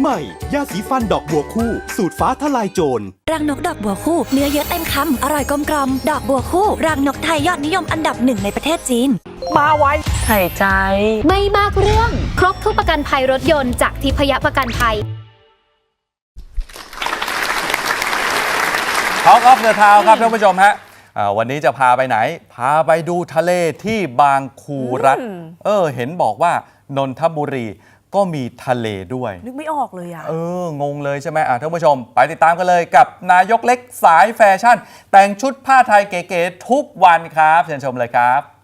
ใหม่ ยาสีฟันดอกบัวคู่ สูตรฟ้าทลายโจร รังนกดอกบัวคู่ เนื้อเยอะเต็มคำ อร่อยกลมกลอมดอกบัวคู่ รังนกไทยยอดนิยมอันดับหนึ่งในประเทศจีน มาไว้ใส่ใจ ไม่มากเรื่อง ครบทุกประกันภัยรถยนต์จากทิพยประกันภัยท็อกออฟเดอะทาวครับท่านผู้ชมฮะอ่าวันนี้จะพาไปไหน พาไปดูทะเลที่บางคูรัฐ เออ เห็นบอกว่านนทบุรี ก็มีทะเลด้วย นึกไม่ออกเลยอะ เออ งงเลยใช่ไหมอะท่านผู้ชม ไปติดตามกันเลยกับนายกเล็กสายแฟชั่น แต่งชุดผ้าไทยเก๋ๆทุกวันครับ เชิญชมเลยครับ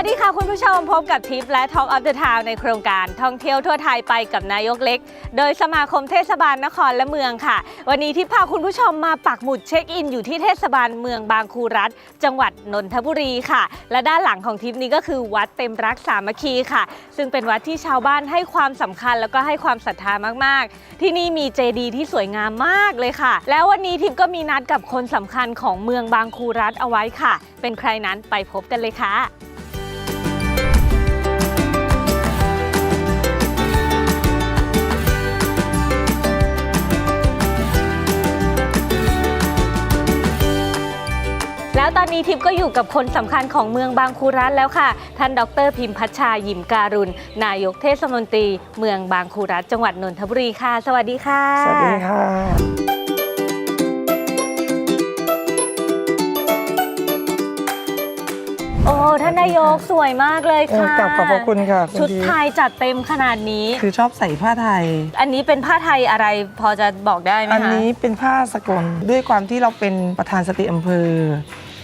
วัสดีค่ะคุณผู้ชมพบกับทิปและ Talk of the Town ในโครงการท่องเที่ยวทั่วไทยไปกับนายกเล็ก โดยสมาคมเทศบาลนครและเมืองค่ะ วันนี้ทิพพาคุณผู้ชมมาปักหมุดเช็คอินอยู่ที่เทศบาลเมืองบางคูรัฐ จังหวัดนนทบุรีค่ะ และด้านหลังของทิปนี้ก็คือวัดเต็มรักสามัคคีค่ะ ซึ่งเป็นวัดที่ชาวบ้านให้ความสำคัญแล้วก็ให้ความศรัทธามากๆ ที่นี่มีเจดีย์ที่สวยงามมากเลยค่ะ แล้ววันนี้ทิพก็มีนัดกับคนสำคัญของเมืองบางคูรัฐเอาไว้ค่ะ เป็นใครนั้นไปพบกันเลยค่ะ ทิพย์ก็อยู่กับคนสำคัญของเมืองบางคูรัฐแล้วค่ะ ท่านดรพิมพัชชายิมการุณ นายกเทศมนตรี เมืองบางคูรัฐจังหวัดนนทบุรีค่ะ สวัสดีค่ะ สวัสดีค่ะ โอ้ท่านนายกสวยมากเลยเออค่ะกลับขอบพระคุณค่ะคุณชุดทิพย์ไทยจัดเต็มขนาดนี้ คือชอบใส่ผ้าไทย อันนี้เป็นผ้าไทยอะไรพอจะบอกได้ไหมคะอันนี้เป็นผ้าสกลด้วยความที่เราเป็นประธานสตรีอำเภอ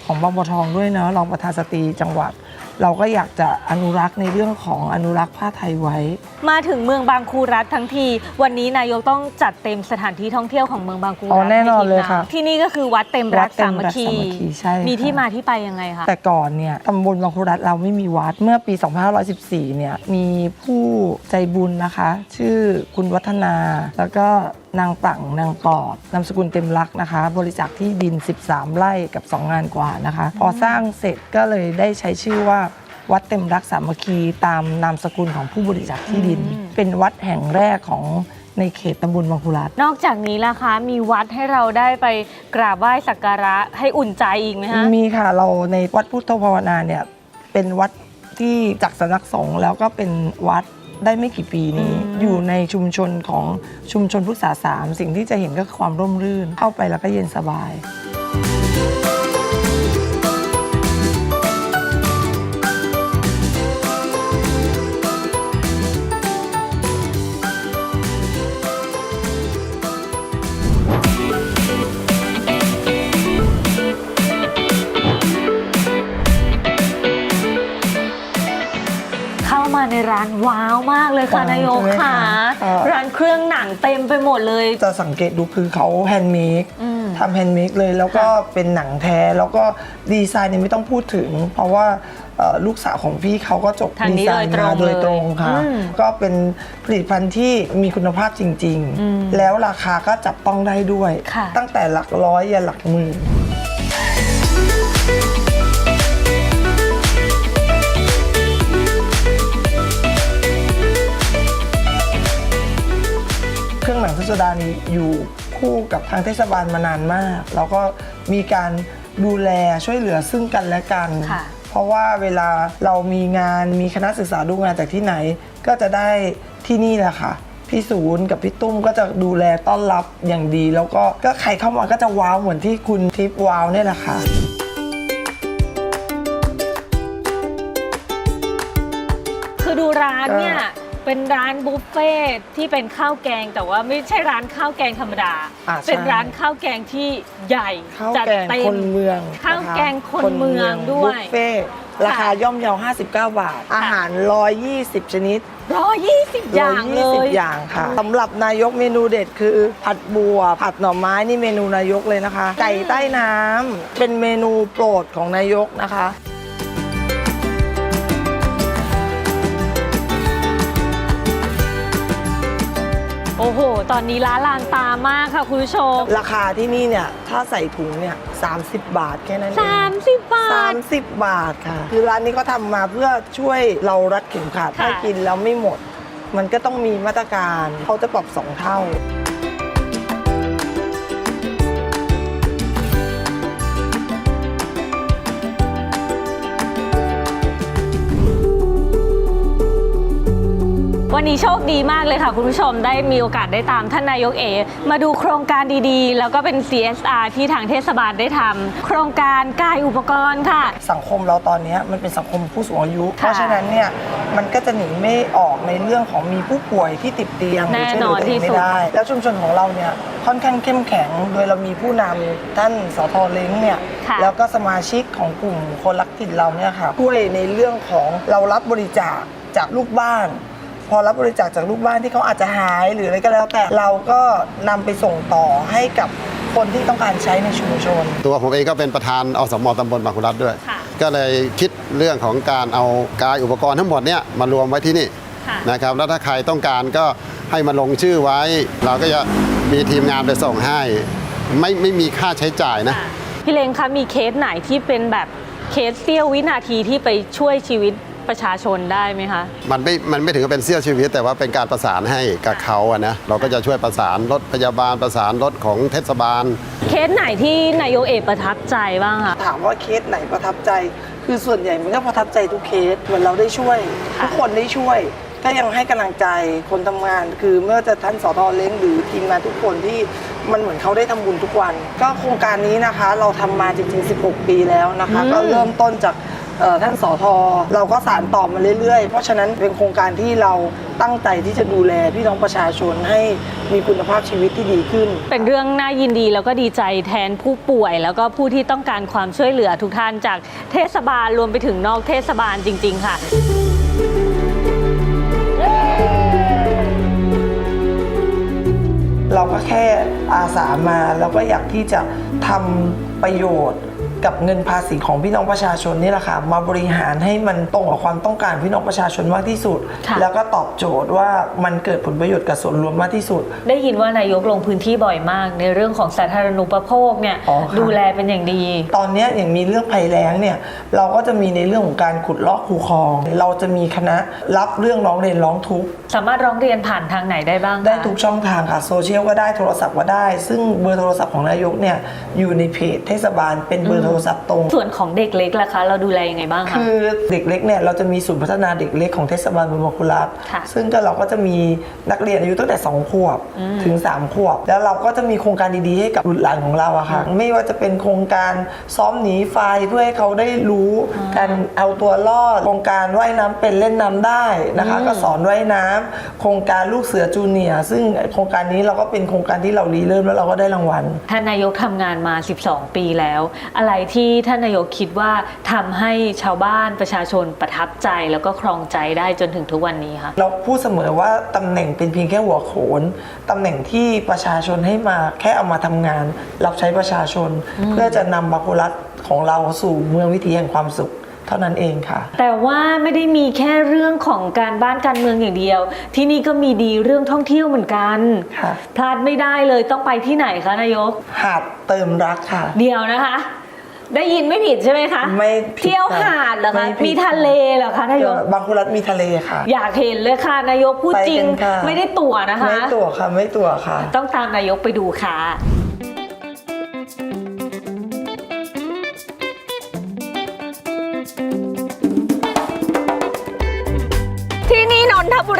ของบางบัวทองด้วยเนาะรองประธานสตรีจังหวัด เราก็อยากจะอนุรักษ์ในเรื่องของอนุรักษ์ผ้าไทยไว้ มาถึงเมืองบางคูรัฐทั้งที วันนี้นายกต้องจัดเต็มสถานที่ท่องเที่ยวของเมืองบางคูรัฐอ๋อแน่นอนเลยให้ทีมค่ะที่นี่ก็คือวัดเต็มรักวัดเต็สามมัครักคีสามัคคีใช่มีที่ค่ะมาที่ไปยังไงคะแต่ก่อนเนี่ยตำบลบางครุรัฐเราไม่มีวัดเมื่อปี 2514 เนี่ยมีผู้ใจบุญนะคะ ชื่อคุณวัฒนา แล้วก็ นางปังนางปอดนามสกุลเต็มรักนะคะ บริจาคที่ดิน 13 ไร่กับ 2 งานกว่านะคะ พอสร้างเสร็จก็เลยได้ใช้ชื่อว่าวัดเต็มรักสามัคคีตามนามสกุลของผู้บริจาคที่ดิน เป็นวัดแห่งแรกของในเขตตำบลบางครุรัฐนอกจากนี้ล่ะคะมีวัดให้เราได้ไปกราบไหว้สักการะให้อุ่นใจอีกไหมคะมีค่ะเราในวัดพุทธภาวนาเนี่ยเป็นวัดที่จากสำนักสงฆ์แล้วก็เป็นวัด ได้ไม่กี่ปีนี้อืมอยู่ในชุมชนของชุมชนพุทธศาสามสิ่งที่จะเห็นก็คือความร่มรื่น เข้าไปแล้วก็เย็นสบาย เข้ามาในร้านว้าว มากเลยค่ะว้าวนายกใช่ไหมค่ะคะเอ่อ ร้านเครื่องหนังเต็มไปหมดเลย จะสังเกตดูคือเขาแฮนด์เมดอืม ทำแฮนด์เมดเลย แล้วก็เป็นหนังแท้ แล้วก็ดีไซน์เนี่ยไม่ต้องพูดถึง เพราะว่าเอ่อลูกสาวของพี่เขาก็จบทางดีนี้ไซโดยน์ตรงมาโดยตรงค่ะเลยอืมก็เป็นผลิตภัณฑ์ที่มีคุณภาพจริง อืมๆ แล้วราคาก็จับต้องได้ด้วย ค่ะ ตั้งแต่หลักร้อยยันหลักหมื่น หนังทุสดานี้อยู่คู่กับทางเทศบาลมานานมาก แล้วก็มีการดูแลช่วยเหลือซึ่งกันและกันค่ะเพราะว่าเวลาเรามีงานมีคณะศึกษาดูงานจากที่ไหน ก็จะได้ที่นี่แหละค่ะพี่ศูนย์กับพี่ตุ้มก็จะดูแลต้อนรับอย่างดี แล้วก็ก็ใครเข้ามาก็จะว้าวเหมือนที่คุณทิพย์ว้าวเนี่ยแหละค่ะคือดูร้านเนี่ยก็ เป็นร้านบุฟเฟ่ที่เป็นข้าวแกงแต่ว่าไม่ใช่ร้านข้าวแกงธรรมดา อ่าใช่เป็นร้านข้าวแกงที่ใหญ่ข้าวจัดแกงเต็คมนเมืองข้าวนะคะแกงคนเมืองด้วยบุฟเฟ่ราคาย่อมเยา59 บาท อาหาร 120 ชนิดร้อยยี่สิบอย่างเลย120อย่างค่ะสำหรับนายกเมนูเด็ดคือ ผัดบัว ผัดหน่อไม้นี่เมนูนายกเลยนะคะ ไก่ใต้น้ำเป็นเมนูโปรดของนายกนะคะ โอ้โห ตอนนี้ร้านลานตามากค่ะคุณผู้ชม ราคาที่นี่เนี่ย ถ้าใส่ถุงเนี่ย30 บาทแค่นั้นเอง30 บาท 30 บาทค่ะ คือร้านนี้ก็ทำมาเพื่อช่วยเรารัดเข็มขัดค่ะ ถ้ากินแล้วไม่หมด มันก็ต้องมีมาตรการเขาจะปรับสองเท่า วันนี้โชคดีมากเลยค่ะ คุณผู้ชมได้มีโอกาสได้ตามท่านนายกเอ มาดูโครงการดีๆ แล้วก็เป็น CSR ที่ทางเทศบาลได้ทำโครงการกายอุปกรณ์ค่ะ สังคมเราตอนนี้มันเป็นสังคมผู้สูงอายุค่ะเพราะฉะนั้นเนี่ยมันก็จะหนีไม่ออกในเรื่องของมีผู้ป่วยที่ติดเตียงหรืแน่ช่วยเหลืนอนตัวเองที่สุไม่ดได้ แล้วชุมชนของเราเนี่ยค่อนข้างเข้มแข็ง โดยเรามีผู้นำท่านสทเล้งเนี่ยค่ะ แล้วก็สมาชิกของกลุ่มคนรักถิ่นเราเนี่ยค่ะช่วยในเรื่องของเรารับบริจาคจากลูกบ้านพ อรับบริจาคจากลูกบ้านที่เขาอาจจะหายหรืออะไรก็แล้วแต่เราก็นำไปส่งต่อให้กับคนที่ต้องการใช้ในชุมชน ตัวผมเองก็เป็นประธานอสมตำบลบางขุรัตด้วย ค่ะก็เลยคิดเรื่องของการเอากายอุปกรณ์ทั้งหมดเนี่ยมารวมไว้ที่นี่ค่ะ นะครับแล้วถ้าใครต้องการก็ให้มาลงชื่อไว้ เราก็จะมีทีมงานไปส่งให้ ไม่ไม่มีค่าใช้จ่ายนะ พี่เลงคะมีเคสไหนที่เป็นแบบเคสเสี้ยววินาทีที่ไปช่วยชีวิต ประชาชนได้ไหมคะ มันไม่ มันไม่ถึงกับเป็นเสี้ยวชีวิต แต่ว่าเป็นการประสานให้กับเขาอะนะ เราก็จะช่วยประสานรถพยาบาลประสานรถของเทศบาล เคสไหนที่นายกเอกประทับใจบ้างคะ ถามว่าเคสไหนประทับใจ คือส่วนใหญ่มันก็ประทับใจทุกเคสเหมือนเราได้ช่วย ทุกคนได้ช่วย ก็ยังให้กำลังใจคนทำงาน คือไม่ว่าจะท่านสอทอเล้งหรือทีมงานทุกคนที่มันเหมือนเขาได้ทำบุญทุกวัน ก็โครงการนี้นะคะ เราทำมาจริงๆ 16 ปีแล้วนะคะ ก็เริ่มต้นจากเอ่อ ท่านสอทอเราก็สานต่อมาเรื่อยๆ เพราะฉะนั้นเป็นโครงการที่เราตั้งใจที่จะดูแลพี่น้องประชาชนให้มีคุณภาพชีวิตที่ดีขึ้น เป็นเรื่องน่ายินดีแล้วก็ดีใจแทนผู้ป่วย แล้วก็ผู้ที่ต้องการความช่วยเหลือทุกท่านจากเทศบาลรวมไปถึงนอกเทศบาลจริง ๆ ค่ะเราก็แค่อาสามาแล้วก็อยากที่จะทำประโยชน์ กับเงินภาษีของพี่น้องประชาชนนี่แหละค่ะมาบริหารให้มันตรงกับความต้องการพี่น้องประชาชนมากที่สุด ค่ะ แล้วก็ตอบโจทย์ว่ามันเกิดผลประโยชน์กับส่วนรวมมากที่สุด ได้ยินว่านายกลงพื้นที่บ่อยมาก ในเรื่องของสาธารณูปโภคเนี่ยอ๋อค่ะ ดูแลเป็นอย่างดี ตอนเนี้ยอย่างมีเรื่องภัยแล้งเนี่ยเราก็จะมีในเรื่องของการขุดลอกคูคลอง เราจะมีคณะรับเรื่องร้องเรียนร้องทุกข์ สามารถร้องเรียนผ่านทางไหนได้บ้างคะได้ทุกช่องทางค่ะโซเชียลก็ได้โทรศัพท์ก็ได้ ซึ่งเบอร์โทรศัพท์ของนายกเนี่ยอยู่ในเพจเทศบาลเป็นเบอร์โทรศัพท์ตรง ส่วนของเด็กเล็กล่ะคะ เราดูแลยังไงบ้างคะ คือเด็กเล็กเนี่ยเราจะมีศูนย์พัฒนาเด็กเล็กของเทศบาลบางมคุรัตน์ค่ะซึ่งก็เราก็จะมีนักเรียนอายุตั้งแต่ 2 ขวบถึง 3 ขวบ แล้วเราก็จะมีโครงการดีๆให้กับบุตรหลานของเราอะค่ะ ไม่ว่าจะเป็นโครงการซ้อมหนีไฟเพื่อให้เขาได้รู้การเอาตัวรอด โครงการว่ายน้ำเป็นเล่นน้ำได้นะคะ ก็สอนว่ายน้ำโครงการลูกเสือจูเนียร์ซึ่งโครงการนี้เราก็เป็นโครงการที่เรารีเริ่มแล้วเราก็ได้รางวัล ท่านนายกทำงานมา 12 ปีแล้ว อะไรที่ท่านนายกคิดว่าทำให้ชาวบ้านประชาชนประทับใจแล้วก็ครองใจได้จนถึงทุกวันนี้คะเราพูดเสมอว่าตำแหน่งเป็นเพียงแค่หัวโขนตำแหน่งที่ประชาชนให้มาแค่เอามาทำงาน รับใช้ประชาชน เพื่อจะนำบาคุรัตของเราสู่เมืองวิถีแห่งความสุข เท่านั้นเองค่ะ แต่ว่าไม่ได้มีแค่เรื่องของการบ้านการเมืองอย่างเดียว ที่นี่ก็มีดีเรื่องท่องเที่ยวเหมือนกันค่ะ พลาดไม่ได้เลยต้องไปที่ไหนคะนายก หาดเติมรักค่ะ เดียวนะคะ ได้ยินไม่ผิดใช่ไหมคะไม่ผิดเที่ยวค่ะหาดเหรอไม่คะผิด มีทะเลเหรอคะนายก บางคุรัตมีทะเลค่ะ อยากเห็นเลยค่ะนายกพูดไปจริงกันค่ะ ไม่ได้ตั๋วนะคะ ไม่ตัวค่ะ ไม่ตัวค่ะ ต้องตามนายกไปดูค่ะ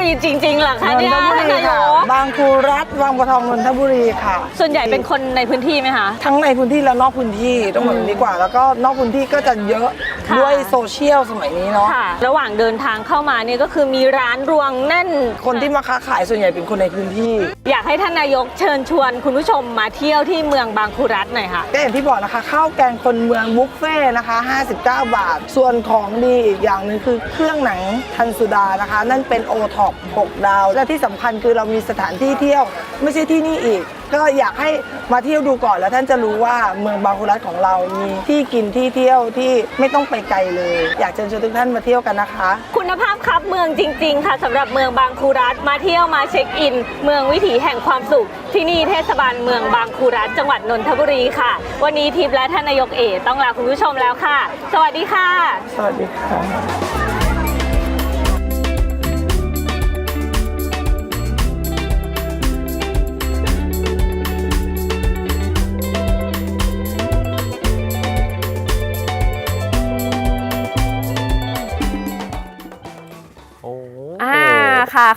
รีจริงๆเหรอคะนนเนี่ยทบุรีนายค่ะกบางครูรัฐวังประทองนนทบุรีค่ะ ส่วนใหญ่เป็นคนในพื้นที่ไหมคะ ทั้งในพื้นที่และนอกพื้นที่ต้องบอกอย่างนี้ดีกว่า แล้วก็นอกพื้นที่ก็จะเยอะ ค่ะ ด้วยโซเชียลสมัยนี้เนาะ ค่ะ ระหว่างเดินทางเข้ามาเนี่ยก็คือมีร้านรวงแน่น คนที่มาค้าขายส่วนใหญ่เป็นคนในพื้นที่ อยากให้ท่านนายกเชิญชวนคุณผู้ชมมาเที่ยวที่เมืองบางคูรัฐหน่อยค่ะ ก็อย่างที่บอกนะคะข้าวแกงคนเมืองบุฟเฟ่ต์นะคะ 59 บาท ส่วนของดีอีกอย่างหนึ่งคือเครื่องหนังทันสุดานะคะ นั่นเป็นโอท็อป6ดาว และที่สำคัญคือเรามีสถานที่เที่ยว ไม่ใช่ที่นี่อีก ก็อยากให้มาเที่ยวดูก่อนแล้วท่านจะรู้ว่าเมืองบางคุรัฐของเรามีที่กินที่เที่ยวที่ไม่ต้องไปไกลเลย อยากเชิญชวนทุกท่านมาเที่ยวกันนะคะ คุณภาพครับเมืองจริง ๆ ค่ะสำหรับเมืองบางคูรัฐมาเที่ยวมาเช็คอิน เมืองวิถีแห่งความสุข ที่นี่เทศบาลเมืองบางคูรัฐจังหวัดนนทบุรีค่ะ วันนี้ทิพย์และท่านนายกเอต้องลาคุณผู้ชมแล้วค่ะ สวัสดีค่ะ สวัสดีค่ะ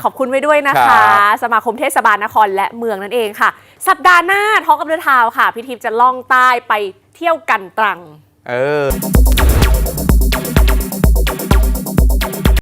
ขอบคุณไว้ด้วยนะครัคะบสมาคมเทศบาลนครและเมืองนั่นเองค่ะ สัปดาห์หน้าทอ k กับเดอะทาวค่ะ พี่ทิพย์จะล่องใต้ไปเที่ยวกันตรัง เออ